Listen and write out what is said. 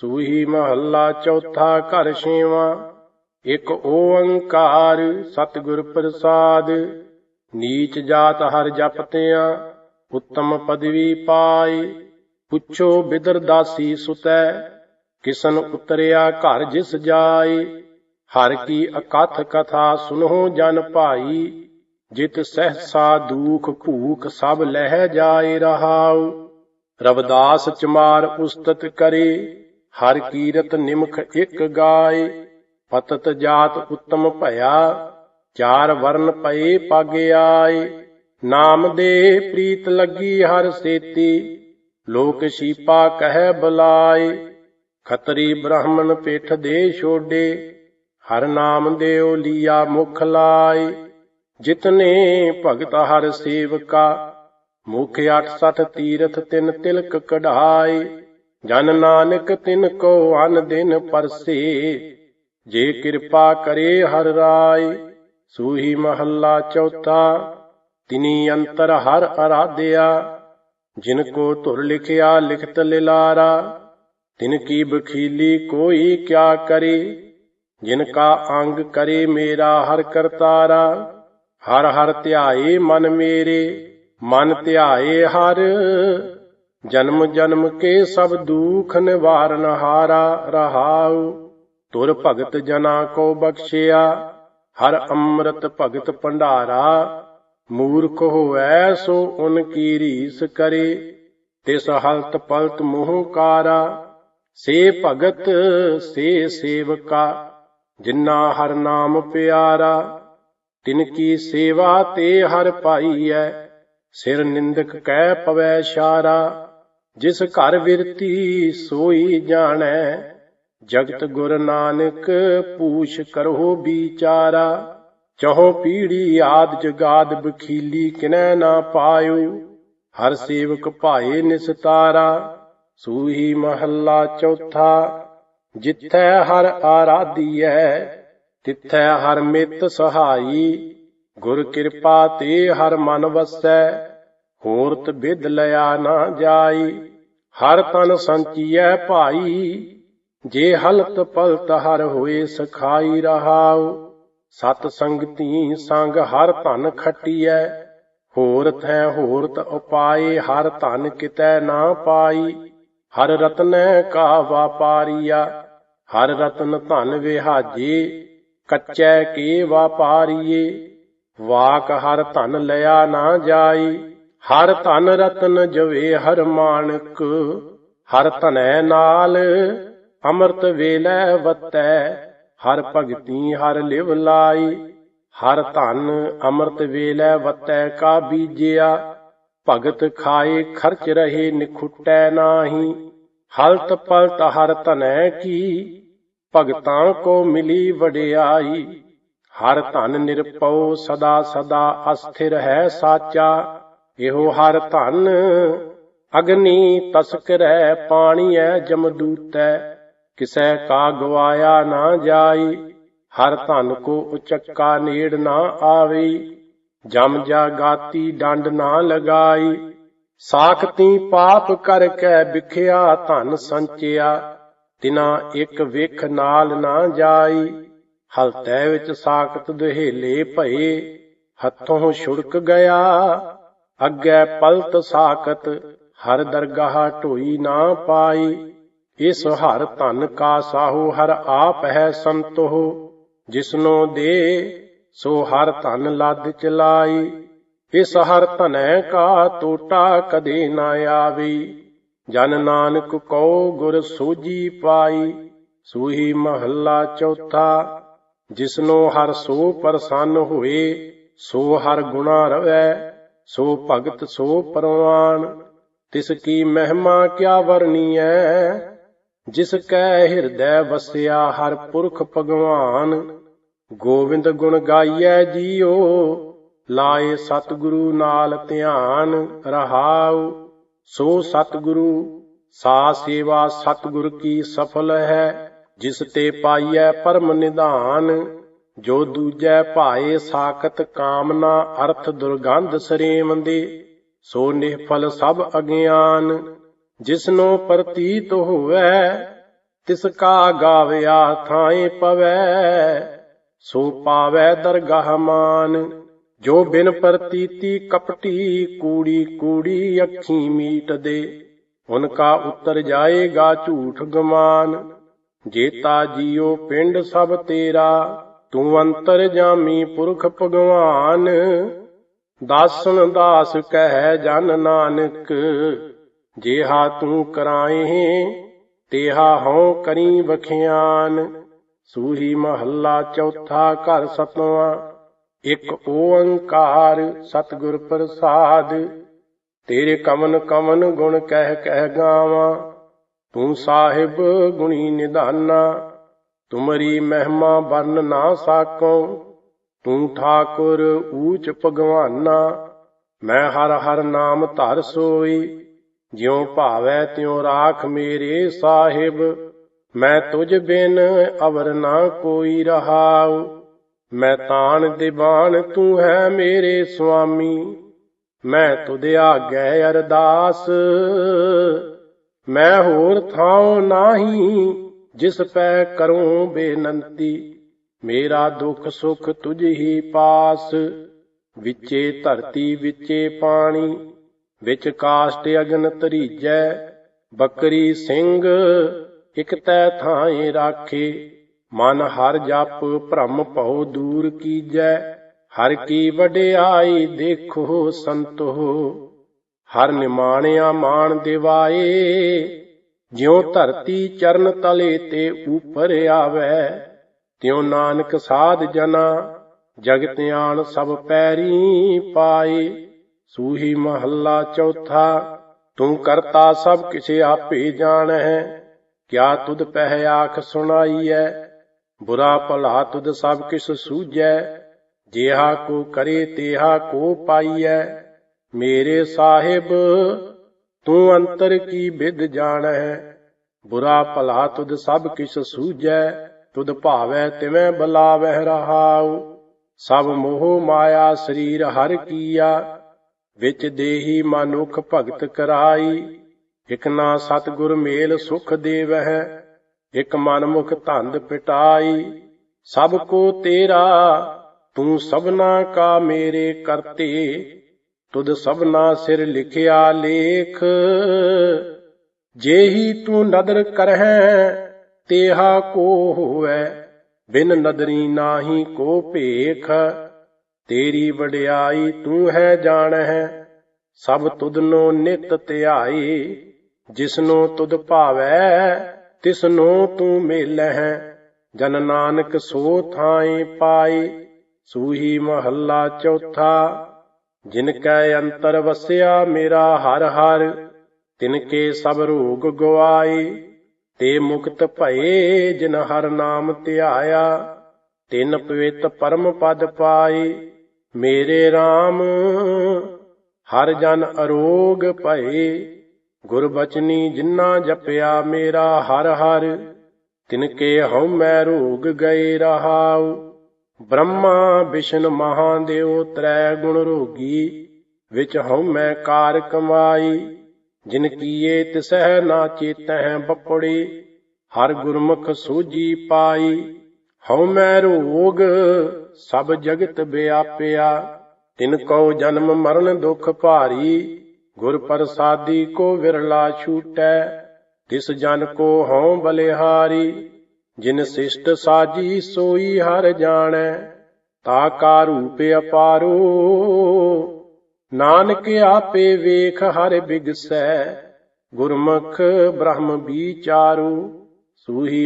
ਸੂਹੀ ਮਹੱਲਾ ਚੌਥਾ ਘਰ ਛੇਵਾਂ, ਇੱਕ ਓੰਕਾਰ ਸਤਿਗੁਰ ਪ੍ਰਸਾਦ, ਨੀਚ ਜਾਤ ਹਰ ਜਪਤਿਆਂ ਉੱਤਮ ਪਦਵੀ ਪਾਈ ਪੁੱਛੋ ਬਿਦਰ ਦਾਸੀ ਸੁਤੈ, ਕਿਸਨ ਉਤਰਿਆ ਘਰ ਜਿਸ ਜਾਏ। ਹਰ ਕੀ ਅਕਥ ਕਥਾ ਸੁਨੋ ਜਨ ਭਾਈ, ਜਿਤ ਸਹਸਾ ਦੂਖ ਭੂਖ ਸਭ ਲਹਿ ਜਾਏ ਰਹਾਉ। ਰਵਦਾਸ ਚਮਾਰ ਉਸਤਤ ਕਰੇ ਹਰ ਕੀਰਤ ਨਿਮਖ ਇੱਕ ਗਾਏ, ਪਤਤ ਜਾਤ ਉੱਤਮ ਭਇਆ, ਚਾਰ ਵਰਨ ਪਏ ਪਗ ਆਏ। ਨਾਮ ਦੇ ਪ੍ਰੀਤ ਲੱਗੀ ਹਰ ਸੇਤੀ, ਲੋਕ ਸ਼ੀਪਾ ਕਹਿ ਬੁਲਾਏ। ਖਤਰੀ ਬ੍ਰਾਹਮਣ ਪੇਠ ਦੇ ਛੋਡੇ, ਹਰ ਨਾਮ ਦੇਉ ਲੀਆ ਮੁਖ ਲਾਏ। ਜਿਤਨੇ ਭਗਤ ਹਰ ਸੇਵਕਾ, ਮੁਖ 68 ਤੀਰਥ ਤਿਨ ਤਿਲਕ ਕਢਾਏ। ਜਨ ਨਾਨਕ ਤਿਨ ਕੋ ਅਨ ਦਿਨ ਪਰਸੇ, ਜੇ ਕਿਰਪਾ ਕਰੇ ਹਰ ਰਾਏ ਸੂਹੀ ਮਹੱਲਾ ਚੌਥਾ, ਤਿਨੀ ਅੰਤਰ ਹਰ ਅਰਾਧਿਆ, ਜਿਨ ਕੋ ਧੁਰ ਲਿਖਿਆ ਲਿਖਤ ਲਿਲਾਰਾ, ਤਿਨ ਕੀ ਬਖੀਲੀ ਕੋਈ ਕਿਆ ਕਰੇ, ਜਿਨ ਕਾ ਅੰਗ ਕਰੇ ਮੇਰਾ ਹਰ ਕਰਤਾਰਾ, ਹਰ ਹਰ ਧਿਆਏ ਮਨ ਮੇਰੇ, ਮਨ ਧਿਆਏ ਹਰ ਜਨਮ ਜਨਮ ਕੇ ਸਭ ਦੁਖ ਨਿਵਾਰਨ ਹਾਰਾ ਰਹਾਉ। ਤੁਰ ਭਗਤ ਜਨਾ ਕੋ ਬਖਸ਼ਿਆ, ਹਰ ਅੰਮ੍ਰਿਤ ਭਗਤ ਭੰਡਾਰਾ। ਮੂਰਖ ਹੋਐ ਸੋ ਉਨ ਕੀ ਰੀਸ ਕਰੇ, ਤਿਸ ਹਲਤ ਪਲਤ ਮੋਹ ਕਾਰਾ। ਸੇ ਭਗਤ, ਸੇ ਸੇਵਕਾ, ਜਿਨਾ ਹਰ ਨਾਮ ਪਿਆਰਾ। ਤਿਨ ਕੀ ਸੇਵਾ ਤੇ ਹਰ ਪਾਈਐ ਸਿਰ ਨਿੰਦਕ ਕਹਿ ਪਵੈ ਸ਼ਾਰਾ। ਜਿਸ ਘਰ ਵਿਰਤੀ ਸੋਈ ਜਾਣੈ, ਜਗਤ ਗੁਰ ਨਾਨਕ ਪੂਛ ਕਰੋ ਵਿਚਾਰਾ। ਚਹੋ ਪੀੜੀ ਆਦ ਜਗਾਦ ਬਖੀਲੀ ਕਿਨੈ ਨਾ ਪਾਇਓ, ਹਰ ਸੇਵਕ ਭਾਏ ਨਿਸਤਾਰਾ। ਸੂਹੀ ਮਹੱਲਾ ਚੌਥਾ, ਜਿੱਥੈ ਹਰ ਆਰਾਧੀਐ, ਤਿੱਥੈ ਹਰ ਮਿੱਤ ਸਹਾਈ। ਗੁਰ ਕਿਰਪਾ ਤੇ ਹਰ ਮਨ ਵਸੈ ਹੋਰਤ ਬਿਦ ਲਿਆ ਨਾ ਜਾਈ, ਹਰ ਤਨ ਸੰਚੀਐ ਭਾਈ, ਜੇ ਹਲਤ ਪਲਤ ਹਰ ਹੋਏ ਸਖਾਈ ਰਹਾਉ, ਸਤ ਸੰਗਤੀ ਸੰਗ ਹਰ ਧਨ ਖਟੀਐ, ਹੋਰ ਹੈ ਹੋਰਤ ਉਪਾਏ, ਹਰ ਧਨ ਕਿਤੈ ਨਾ ਪਾਈ, ਹਰ ਰਤਨੈ ਕਾ ਵਾਪਾਰੀਆ ਹਰ ਰਤਨ ਧਨ ਵਿਹਾਜੇ, ਕੱਚੈ ਕੇ ਵਾਪਾਰੀਏ ਵਾਕ ਹਰ ਧਨ ਲਿਆ ਨਾ ਜਾਈ ਹਰ ਧਨ ਰਤਨ ਜਵੇ ਹਰ ਮਾਨਕ, ਹਰ ਧਨੈ ਨਾਲ ਅੰਮ੍ਰਿਤ ਵੇਲੇ ਵਤੈ, ਹਰ ਭਗਤੀ ਹਰ ਲਿਵ ਲਾਈ, ਹਰ ਧਨ ਅੰਮ੍ਰਿਤ ਵੇਲੇ ਵਤੈ ਕਾ ਬੀਜਿਆ, ਭਗਤ ਖਾਏ ਖਰਚ ਰਹੇ ਨਿਖੁਟੈ ਨਾਹੀ, ਹਲਤ ਪਲਤ ਹਰ ਧਨੈ ਕੀ, ਭਗਤਾਂ ਕੋ ਮਿਲੀ ਵਡਿਆਈ, ਹਰ ਧਨ ਨਿਰਪਉ ਸਦਾ ਸਦਾ ਅਸਥਿਰ ਹੈ ਸਾਚਾ ਇਹੋ ਹਰ ਧਨ, ਅਗਨੀ ਤਸਕਰੈ ਪਾਣੀਐ ਜਮਦੂਤੈ ਕਿਸੈ ਕਾ ਗਵਾਇਆ ਨਾ ਜਾਈ, ਹਰ ਧਨ ਕੋ ਉਚੱਕਾ ਨੇੜ ਨਾ ਆਵੇ, ਜਮ ਜਾ ਡੰਡ ਨਾ ਲਗਾਈ ਸਾਖਤੀ ਪਾਪ ਕਰ ਕੇ ਵਿਖਿਆ ਧਨ ਸੰਚਿਆ, ਤਿਨਾ ਇੱਕ ਵੇਖ ਨਾਲ ਨਾ ਜਾਈ, ਹਲਤੈ ਵਿੱਚ ਸਾਖਤ ਦੁਹੇਲੇ ਭਏ, ਹੱਥੋਂ ਛੁੜਕ ਗਿਆ ਅੱਗੇ ਪਲਤ ਸਾਖਤ, ਹਰ ਦਰਗਾਹ ਢੋਈ ਨਾ ਪਾਈ। ਇਸ ਹਰ ਧਨ ਕਾ ਸਾਹੂ, ਹਰ ਆਪ ਹੈ ਸੰਤੋਹ। ਜਿਸਨੋ ਦੇ, ਸੋ ਹਰ ਧਨ ਲੱਦ ਚਲਾਈ। ਇਸ ਹਰ ਧਨੈ ਕਾ ਟੋਟਾ ਕਦੇ ਨਾ ਆਵੇ। ਜਨ ਨਾਨਕ ਕਉ ਗੁਰ ਸੋਜੀ ਪਾਈ। ਸੂਹੀ ਮਹੱਲਾ ਚੌਥਾ, ਜਿਸਨੋ ਹਰ ਸੋ ਪ੍ਰਸੰਨ ਹੋਏ, ਸੋ ਹਰ ਗੁਣਾ ਰਵੈ। ਸੋ ਭਗਤ ਸੋ ਪਰਵਾਨ, ਤਿਸ ਕੀ ਮਹਿਮਾ ਕਿਆ ਵਰਨੀ ਐ ਜਿਸ ਕੈ ਹਿਰਦੈ ਵਸਿਆ ਹਰ ਪੁਰਖ ਭਗਵਾਨ, ਗੋਵਿੰਦ ਗੁਣ ਗਾਈਐ ਜੀਓ ਲਾਏ ਸਤਿਗੁਰੂ ਨਾਲ ਧਿਆਨ ਰਹਾਉ। ਸੋ ਸਤਿਗੁਰੂ, ਸਾ ਸੇਵਾ ਸਤਿਗੁਰ ਕੀ ਸਫਲ ਹੈ, ਜਿਸ ਤੇ ਪਾਈਐ ਪਰਮ ਨਿਧਾਨ। ਜੋ ਦੂਜੈ ਭਾਏ ਸਾਖਤ ਕਾਮਨਾ ਅਰਥ ਦੁਰਗੰਧ ਸਰੇਮੰਦੇ ਸੋ ਨਿਹਫਲ ਸਭ ਅਗਿਆਨ। ਜਿਸਨੋ ਪ੍ਰਤੀਤ ਹੋਵੇ, ਤਿਸ ਕਾ ਗਾਵਿਆ ਥਾਏ ਪਵੈ, ਸੋ ਪਾਵੈ ਦਰਗਾਹ ਮਾਨ। ਜੋ ਬਿਨ ਪ੍ਰਤੀਤੀ ਕਪਟੀ ਕੂੜੀ ਕੂੜੀ ਅੱਖੀ ਮੀਟ ਦੇ ਉਨਕਾ ਉਤਰ ਜਾਏਗਾ ਝੂਠ ਗਮਾਨ। ਜੇਤਾ ਜੀਓ ਪਿੰਡ ਸਭ ਤੇਰਾ ਤੂੰ ਅੰਤਰ ਜਾਮੀ ਪੁਰਖ ਭਗਵਾਨ, ਦਾਸਨ ਦਾਸ ਕਹਿ ਜਨ ਨਾਨਕ। ਜੇਹਾ ਤੂੰ ਕਰਾਏ, ਤੇਹਾ ਹਉ ਕਰੀ ਬਖਿਆਨ ਸੂਹੀ ਮਹੱਲਾ ਚੌਥਾ ਘਰ ਸਤਵਾਂ, ਇੱਕ ਓੰਕਾਰ ਸਤਿਗੁਰ ਪ੍ਰਸਾਦ। ਤੇਰੇ ਕਮਨ ਕਮਨ ਗੁਣ ਕਹਿ ਕਹਿ ਗਾਵਾਂ, ਤੂੰ ਸਾਹਿਬ ਗੁਣੀ ਨਿਧਾਨਾ। ਤੁਮਰੀ ਮਹਿਮਾ ਬਰਨ ਨਾ ਸਾਕੋ, ਤੂੰ ਠਾਕੁਰ ਊਚ ਭਗਵਾਨਾ, ਮੈਂ ਹਰ ਹਰ ਨਾਮ ਧਰ ਸੋਈ, ਜਿਉ ਭਾਵੈ ਤਿਉ ਰਾਖ ਮੇਰੇ ਸਾਹਿਬ, ਮੈਂ ਤੁਝ ਬਿਨ ਅਵਰ ਨਾ ਕੋਈ ਰਹਾਉ, ਮੈਂ ਤਾਣ ਦੀਵਾਨ ਤੂੰ ਹੈ ਮੇਰੇ ਸੁਆਮੀ, ਮੈਂ ਤੁਧ ਆਗੈ ਅਰਦਾਸ, ਮੈਂ ਹੋਰ ਥਾਉ ਨਾਹੀ ਜਿਸ ਪੈ ਕਰੂੰ ਬੇਨੰਤੀ, ਮੇਰਾ ਦੁੱਖ ਸੁਖ ਤੁਝ ਹੀ ਪਾਸ। ਵਿਚੇ ਧਰਤੀ, ਵਿਚੇ ਪਾਣੀ, ਵਿੱਚ ਕਾਸ਼ਟ ਅਗਨ ਤਰੀਜੈ ਬੱਕਰੀ ਸਿੰਘ, ਇਕ ਤੈ ਥਾਏ ਰਾਖੇ। ਮਨ ਹਰ ਜਪ ਭ੍ਰਮ ਭਉ ਦੂਰ ਕੀਜੈ। ਹਰ ਕੀ ਵਡਿਆਈ ਦੇਖੋ ਸੰਤੋ ਹਰ ਨਿਮਾਣਿਆ ਮਾਣ ਦਿਵਾਏ। ਜਿਉ ਧਰਤੀ ਚਰਨ ਤਲੇ ਤੇ ਉਪਰ ਆਵੈ, ਤਿਉ ਨਾਨਕ ਸਾਧ ਜਨਾ, ਜਗਤ ਆਣ ਸਭ ਪੈਰੀ ਪਾਏ। ਸੂਹੀ ਮਹੱਲਾ ਚੌਥਾ, ਤੂੰ ਕਰਤਾ ਸਭ ਕਿਸੇ ਆਪੇ ਜਾਣੈ, ਕਿਆ ਤੁਧ ਪਹਿ ਆਖ ਸੁਣਾਈਐ? ਬੁਰਾ ਭਲਾ ਤੁਧ ਸਭ ਕਿਛ ਸੂਝੈ, ਜਿਹਾ ਕੋ ਕਰੇ ਤੇਹਾ ਕੋ ਪਾਈਐ। ਮੇਰੇ ਸਾਹਿਬ ਤੂੰ ਅੰਤਰ ਕੀ ਵਿਦ ਜਾਣੈ? ਬੁਰਾ ਭਲਾ ਤੁਧ ਸਭ ਕਿਛ ਸੂਝੈ, ਤੁਧ ਭਾਵੈ ਤਿਵੇਂ ਬਲਾਵਹਿ ਰਹਾਉ। ਸਭ ਮੋਹ ਮਾਇਆ ਸਰੀਰ ਹਰ ਕੀਆ, ਵਿੱਚ ਦੇਹੀ ਮਨੁਖ ਭਗਤ ਕਰਾਈ। ਇਕ ਨਾ ਸਤਿਗੁਰ ਮੇਲ ਸੁਖ ਦੇਵਹਿ, ਇਕ ਮਨ ਮੁਖ ਧੰਦ ਪਿਟਾਈ। ਸਭ ਕੋ ਤੇਰਾ, ਤੂੰ ਸਭਨਾ ਕਾ ਮੇਰੇ ਕਰਤੇ। ਤੁਧ ਸਭਨਾ ਸਿਰ ਲਿਖਿਆ ਲੇਖ। ਜੇਹੀ ਤੂੰ ਨਦਰ ਕਰਹਿ, ਤੇਹਾ ਕੋ ਹੋਵੈ। ਬਿਨ ਨਦਰੀ ਨਾਹੀ ਕੋ ਭੇਖ। ਤੇਰੀ ਵਡਿਆਈ ਤੂੰ ਹੈ ਜਾਣਹਿ। ਸਭ ਤੁਧਨੋ ਨਿਤ ਧਿਆਈ, ਜਿਸਨੋ ਤੁਧ ਭਾਵੈ, ਤਿਸਨੋ ਤੂੰ ਮੇਲਹਿ। ਜਨ ਨਾਨਕ ਸੋ ਥਾਈ ਪਾਈ, ਸੂਹੀ ਮਹੱਲਾ ਚੌਥਾ। ਜਿਨ ਕੈ ਅੰਤਰ ਵਸਿਆ ਮੇਰਾ ਹਰ ਹਰ, ਤਿਨ ਕੇ ਸਭ ਰੋਗ ਗਵਾਈ ਤੇ ਮੁਕਤ ਭਏ ਜਿਨ ਹਰ ਨਾਮ ਧਿਆਇਆ, ਤਿਨ ਪਵਿੱਤ ਪਰਮ ਪਦ ਪਾਏ। ਮੇਰੇ RAM ਹਰ ਜਨ ਅਰੋਗ ਭਏ। ਗੁਰ ਬਚਨੀ ਜਿਨ੍ਹਾਂ ਜਪਿਆ ਮੇਰਾ ਹਰ ਹਰ, ਤਿਨ ਕੇ ਹਉ ਮੈਂ ਰੋਗ ਗਏ ਰਹਾਉ। ਬ੍ਰਹਮਾ ਵਿਸ਼ਨ ਮਹਾਦੇਵ ਤ੍ਰੈ ਗੁਣ ਰੋਗੀ, ਵਿਚ ਹਉ ਮੈਂ ਕਾਰ ਕਮਾਈ। ਜਿਨ ਕੀਏ ਤਿਸਹਿ ਨਾ ਚੇਤਹਿ ਬਪੜੀ, ਹਰ ਗੁਰਮੁਖ ਸੋਜੀ ਪਾਈ। ਹਉ ਮੈਂ ਰੋਗ, ਸਭ ਜਗਤ ਵਿਆਪਿਆ ਤਿਨ ਕਉ ਜਨਮ ਮਰਨ ਦੁਖ ਭਾਰੀ, ਗੁਰ ਪ੍ਰਸਾਦੀ ਕੋ ਵਿਰਲਾ ਛੂਟੈ। ਤਿਸ ਜਨ ਕੋ ਹਉ ਬਲਿਹਾਰੀ। ਜਿਨ ਸਿਸ਼ਟ ਸਾਜੀ ਸੋਈ ਹਰ ਜਾਣੈ, ਤਾ ਕਾ ਰੂਪ ਅਪਾਰੋ। ਨਾਨਕ ਆਪੇ ਵੇਖ ਹਰ ਬਿਗਸੈ, ਗੁਰਮੁਖ ਬ੍ਰਹਮ ਵਿਚਾਰੂ। ਸੂਹੀ